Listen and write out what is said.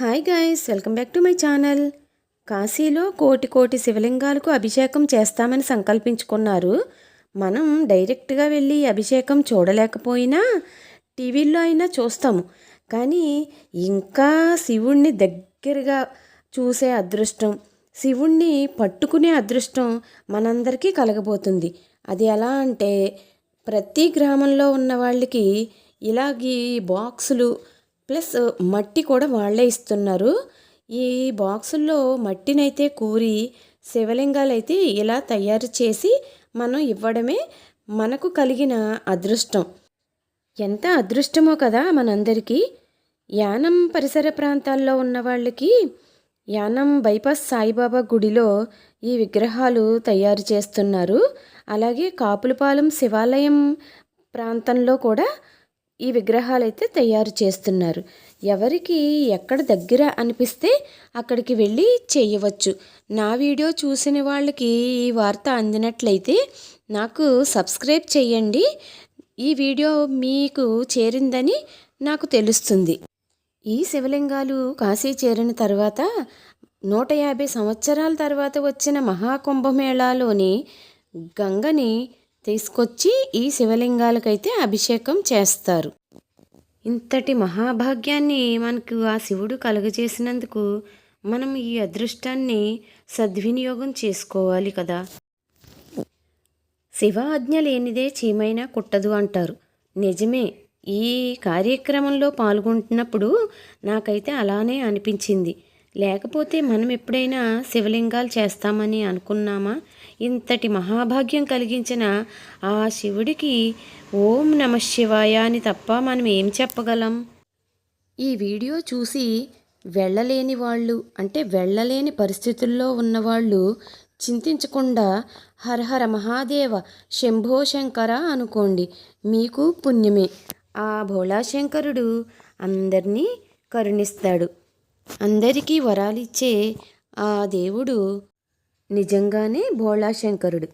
Hi guys welcome back to my channel కాశీలో కోటి కోటి శివలింగాలకు అభిషేకం చేస్తామని సంకల్పించుకున్నారు. మనం డైరెక్ట్గా వెళ్ళి అభిషేకం చూడలేకపోయినా టీవీల్లో అయినా చూస్తాము. కానీ ఇంకా శివుణ్ణి దగ్గరగా చూసే అదృష్టం శివుణ్ణి పట్టుకునే అదృష్టం మనందరికీ కలగబోతుంది. అది ఎలా అంటే ప్రతి గ్రామంలో ఉన్న వాళ్ళకి ఇలాగీ బాక్సులు ప్లస్ మట్టి కూడా వాళ్ళే ఇస్తున్నారు. ఈ బాక్సుల్లో మట్టినైతే కూరి శివలింగాలు అయితే ఇలా తయారు చేసి మనం ఇవ్వడమే మనకు కలిగిన అదృష్టం. ఎంత అదృష్టమో కదా మనందరికీ. యానం పరిసర ప్రాంతాల్లో ఉన్న వాళ్ళకి యానం బైపాస్ సాయిబాబా గుడిలో ఈ విగ్రహాలు తయారు చేస్తున్నారు. అలాగే కాపులపాలెం శివాలయం ప్రాంతంలో కూడా ఈ విగ్రహాలు అయితే తయారు చేస్తున్నారు. ఎవరికి ఎక్కడ దగ్గర అనిపిస్తే అక్కడికి వెళ్ళి చేయవచ్చు. నా వీడియో చూసిన వాళ్ళకి ఈ వార్త అందినట్లయితే నాకు సబ్స్క్రైబ్ చేయండి. ఈ వీడియో మీకు చేరిందని నాకు తెలుస్తుంది. ఈ శివలింగాలు కాశీ చేరిన తర్వాత నూట యాభై సంవత్సరాల తర్వాత వచ్చిన మహాకుంభమేళాలోని గంగని తీసుకొచ్చి ఈ శివలింగాలకైతే అభిషేకం చేస్తారు. ఇంతటి మహాభాగ్యాన్ని మనకు ఆ శివుడు కలుగజేసినందుకు మనం ఈ అదృష్టాన్ని సద్వినియోగం చేసుకోవాలి కదా. శివ ఆజ్ఞ లేనిదే చీమైనా కుట్టదు అంటారు. నిజమే ఈ కార్యక్రమంలో పాల్గొంటున్నప్పుడు నాకైతే అలానే అనిపించింది. లేకపోతే మనం ఎప్పుడైనా శివలింగాలు చేస్తామని అనుకున్నామా? ఇంతటి మహాభాగ్యం కలిగించిన ఆ శివుడికి ఓం నమ శివాయ అని తప్ప మనం ఏం చెప్పగలం? ఈ వీడియో చూసి వెళ్ళలేని వాళ్ళు అంటే వెళ్ళలేని పరిస్థితుల్లో ఉన్నవాళ్ళు చింతించకుండా హరహర మహాదేవ శంభో శంకర అనుకోండి. మీకు పుణ్యమే. ఆ భోళాశంకరుడు అందరినీ కరుణిస్తాడు. అందరికీ వరాలిచ్చే ఆ దేవుడు నిజంగానే భోళాశంకరుడు